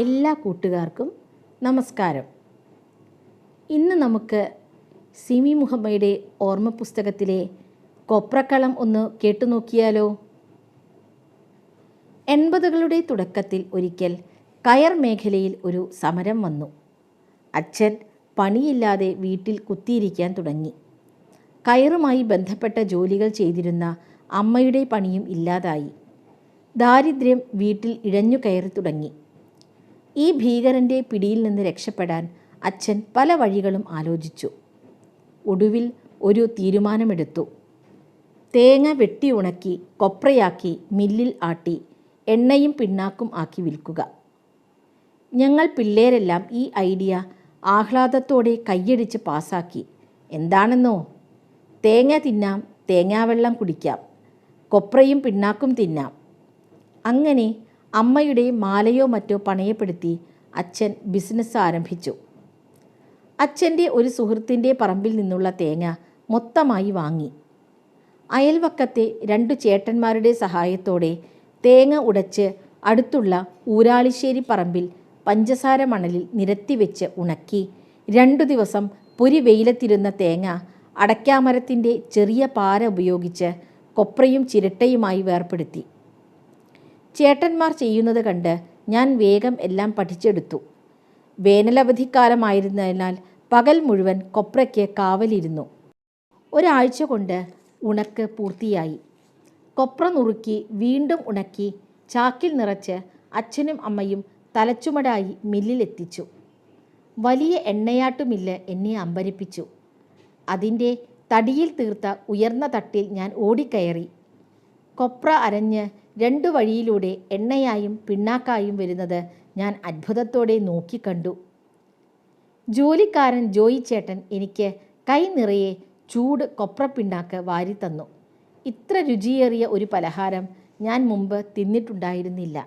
എല്ലാ കൂട്ടുകാർക്കും നമസ്കാരം. ഇന്ന് നമുക്ക് സിമി മുഹമ്മയുടെ ഓർമ്മ പുസ്തകത്തിലെ കൊപ്രക്കളം ഒന്ന് കേട്ടു നോക്കിയാലോ? എൺപതുകളുടെ തുടക്കത്തിൽ ഒരിക്കൽ കയർ മേഖലയിൽ ഒരു സമരം വന്നു. അച്ഛൻ പണിയില്ലാതെ വീട്ടിൽ കുത്തിയിരിക്കാൻ തുടങ്ങി. കയറുമായി ബന്ധപ്പെട്ട ജോലികൾ ചെയ്തിരുന്ന അമ്മയുടെ പണിയും ഇല്ലാതായി. ദാരിദ്ര്യം വീട്ടിൽ ഇഴഞ്ഞു കയറി തുടങ്ങി. ഈ ഭീകരന്റെ പിടിയിൽ നിന്ന് രക്ഷപ്പെടാൻ അച്ഛൻ പല വഴികളും ആലോചിച്ചു. ഒടുവിൽ ഒരു തീരുമാനമെടുത്തു. തേങ്ങ വെട്ടി ഉണക്കി കൊപ്രയാക്കി മില്ലിൽ ആട്ടി എണ്ണയും പിണ്ണാക്കും ആക്കി വിൽക്കുക. ഞങ്ങൾ പിള്ളേരെല്ലാം ഈ ഐഡിയ ആഹ്ലാദത്തോടെ കൈയടിച്ച് പാസാക്കി. എന്താണെന്നോ? തേങ്ങ തിന്നാം തേങ്ങാവെള്ളം കുടിക്കാം. കൊപ്രയും പിണ്ണാക്കും തിന്നാം. അങ്ങനെ അമ്മയുടെ മാലയോ മറ്റോ പണയപ്പെടുത്തി അച്ഛൻ ബിസിനസ് ആരംഭിച്ചു. അച്ഛന്റെ ഒരു സുഹൃത്തിന്റെ പറമ്പിൽ നിന്നുള്ള തേങ്ങ മൊത്തമായി വാങ്ങി. അയൽവക്കത്തെ രണ്ടു ചേട്ടന്മാരുടെ സഹായത്തോടെ തേങ്ങ ഉടച്ച് അടുത്തുള്ള ഊരാളിശ്ശേരി പറമ്പിൽ പഞ്ചസാര മണലിൽ നിരത്തിവെച്ച് ഉണക്കി രണ്ടു ദിവസം പൊരി വെയിലത്തിരുന്ന തേങ്ങ അടയ്ക്കാമരത്തിന്റെ ചെറിയ പാര ഉപയോഗിച്ച് കൊപ്രയും ചിരട്ടയുമായി വേർപ്പെടുത്തി. ചേട്ടന്മാർ ചെയ്യുന്നത് കണ്ട് ഞാൻ വേഗം എല്ലാം പഠിച്ചെടുത്തു. വേനലവധിക്കാലമായിരുന്നതിനാൽ പകൽ മുഴുവൻ കൊപ്രയ്ക്ക് കാവലിരുന്നു. ഒരാഴ്ച കൊണ്ട് ഉണക്ക് പൂർത്തിയായി. കൊപ്ര നുറുക്കി വീണ്ടും ഉണക്കി ചാക്കിൽ നിറച്ച് അച്ഛനും അമ്മയും തലച്ചുമടായി മില്ലിലെത്തിച്ചു വലിയ എണ്ണയാട്ടുമില്ല് എന്നെ അമ്പരിപ്പിച്ചു. അതിന്റെ തടിയിൽ തീർത്ത ഉയർന്ന തട്ടിൽ ഞാൻ ഓടിക്കയറി. കൊപ്ര അരഞ്ഞ് രണ്ടു വഴിയിലൂടെ എണ്ണയായും പിണ്ണാക്കായും വരുന്നത് ഞാൻ അത്ഭുതത്തോടെ നോക്കിക്കണ്ടു ജോലിക്കാരൻ ജോയി ചേട്ടൻ എനിക്ക് കൈ നിറയെ ചൂട് കൊപ്രപ്പിണ്ണാക്ക് വാരിത്തന്നു ഇത്ര രുചിയേറിയ ഒരു പലഹാരം ഞാൻ മുമ്പ് തിന്നിട്ടുണ്ടായിരുന്നില്ല.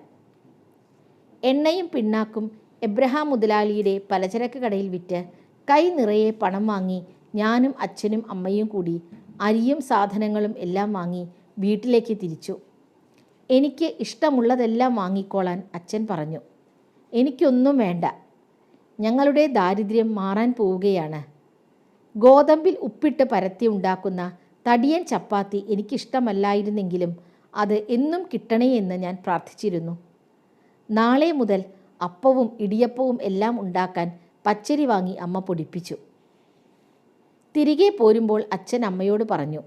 എണ്ണയും പിണ്ണാക്കും എബ്രഹാം മുതലാളിയുടെ പലചരക്ക് കടയിൽ വിറ്റ് കൈ നിറയെ പണം വാങ്ങി ഞാനും അച്ഛനും അമ്മയും കൂടി അരിയും സാധനങ്ങളും എല്ലാം വാങ്ങി വീട്ടിലേക്ക് തിരിച്ചു. എനിക്ക് ഇഷ്ടമുള്ളതെല്ലാം വാങ്ങിക്കോളാൻ അച്ഛൻ പറഞ്ഞു. എനിക്കൊന്നും വേണ്ട. ഞങ്ങളുടെ ദാരിദ്ര്യം മാറാൻ പോവുകയാണ്. ഗോതമ്പിൽ ഉപ്പിട്ട് പരത്തി ഉണ്ടാക്കുന്ന തടിയൻ ചപ്പാത്തി എനിക്കിഷ്ടമല്ലായിരുന്നെങ്കിലും അത് എന്നും കിട്ടണേ എന്ന് ഞാൻ പ്രാർത്ഥിച്ചിരുന്നു. നാളെ മുതൽ അപ്പവും ഇടിയപ്പവും എല്ലാം ഉണ്ടാക്കാൻ പച്ചരി വാങ്ങി അമ്മ പൊടിപ്പിച്ചു. തിരികെ പോരുമ്പോൾ അച്ഛൻ അമ്മയോട് പറഞ്ഞു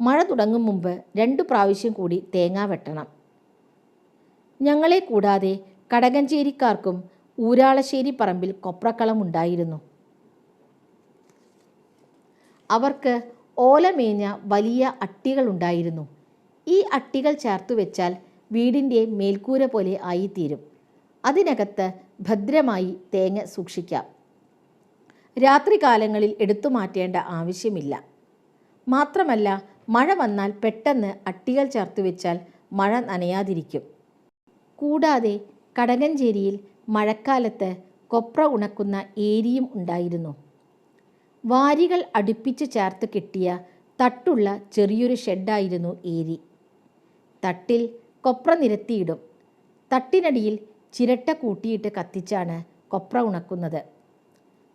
മഴ തുടങ്ങും മുമ്പ് രണ്ടു പ്രാവശ്യം കൂടി തേങ്ങ വെട്ടണം. ഞങ്ങളെ കൂടാതെ കടകഞ്ചേരിക്കാർക്കും ഊരാളശ്ശേരി പറമ്പിൽ കൊപ്രക്കളം ഉണ്ടായിരുന്നു. അവർക്ക് ഓലമേഞ്ഞ വലിയ അട്ടികളുണ്ടായിരുന്നു ഈ അട്ടികൾ ചേർത്തു വെച്ചാൽ വീടിന്റെ മേൽക്കൂര പോലെ ആയിത്തീരും. അതിനകത്ത് ഭദ്രമായി തേങ്ങ സൂക്ഷിക്കാം. രാത്രികാലങ്ങളിൽ എടുത്തു മാറ്റേണ്ട ആവശ്യമില്ല. മാത്രമല്ല മഴ വന്നാൽ പെട്ടെന്ന് അട്ടികൾ ചേർത്ത് വെച്ചാൽ മഴ നനയാതിരിക്കും. കൂടാതെ കടകഞ്ചേരിയിൽ മഴക്കാലത്ത് കൊപ്ര ഉണക്കുന്ന ഏരിയും ഉണ്ടായിരുന്നു. വാരികൾ അടുപ്പിച്ച് ചേർത്ത് കെട്ടിയ തട്ടുള്ള ചെറിയൊരു ഷെഡായിരുന്നു ഏരി. തട്ടിൽ കൊപ്ര നിരത്തിയിടും. തട്ടിനടിയിൽ ചിരട്ട കൂട്ടിയിട്ട് കത്തിച്ചാണ് കൊപ്ര ഉണക്കുന്നത്.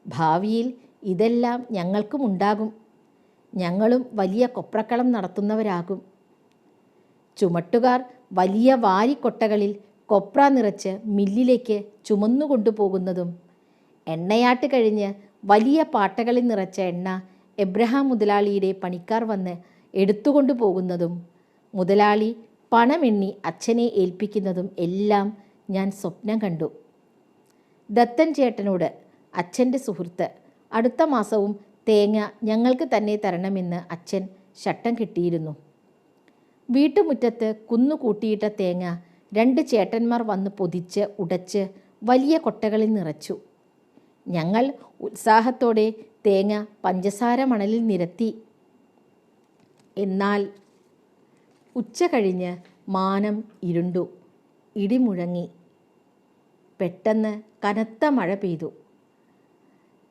ഭാവിയിൽ ഇതെല്ലാം ഞങ്ങൾക്കും ഉണ്ടാകും. ഞങ്ങളും വലിയ കൊപ്രക്കളം നടത്തുന്നവരാകും. ചുമട്ടുകാർ വലിയ വാരിക്കൊട്ടകളിൽ കൊപ്ര നിറച്ച് മില്ലിലേക്ക് ചുമന്നുകൊണ്ടുപോകുന്നതും എണ്ണയാട്ട് കഴിഞ്ഞ് വലിയ പാട്ടകളിൽ നിറച്ച എണ്ണ എബ്രഹാം മുതലാളിയുടെ പണിക്കാർ വന്ന് എടുത്തുകൊണ്ടു പോകുന്നതും മുതലാളി പണമെണ്ണി അച്ഛനെ ഏൽപ്പിക്കുന്നതും എല്ലാം ഞാൻ സ്വപ്നം കണ്ടു. ദത്തൻ ചേട്ടനോട് അച്ഛന്റെ സുഹൃത്ത് അടുത്ത മാസവും തേങ്ങ ഞങ്ങൾക്ക് തന്നെ തരണമെന്ന് അച്ഛൻ ശട്ടം കിട്ടിയിരുന്നു. വീട്ടുമുറ്റത്ത് കുന്നുകൂട്ടിയിട്ട തേങ്ങ രണ്ട് ചേട്ടന്മാർ വന്ന് പൊതിച്ച് ഉടച്ച് വലിയ കൊട്ടകളിൽ നിറച്ചു. ഞങ്ങൾ ഉത്സാഹത്തോടെ തേങ്ങ പഞ്ചസാര മണലിൽ നിരത്തി. എന്നാൽ ഉച്ച കഴിഞ്ഞ് മാനം ഇരുണ്ടു. ഇടിമുഴങ്ങി പെട്ടെന്ന് കനത്ത മഴ പെയ്തു.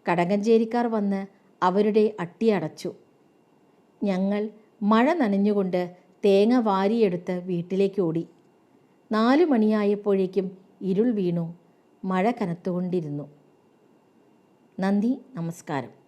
കടകഞ്ചേരിക്കാർ വന്ന് അവരുടെ അട്ടി അടച്ചു. ഞങ്ങൾ മഴ നനഞ്ഞുകൊണ്ട് തേങ്ങ വാരിയെടുത്ത് വീട്ടിലേക്ക് ഓടി. നാലു മണിയായപ്പോഴേക്കും ഇരുൾ വീണു. മഴ കനത്തുകൊണ്ടിരുന്നു. നന്ദി നമസ്കാരം.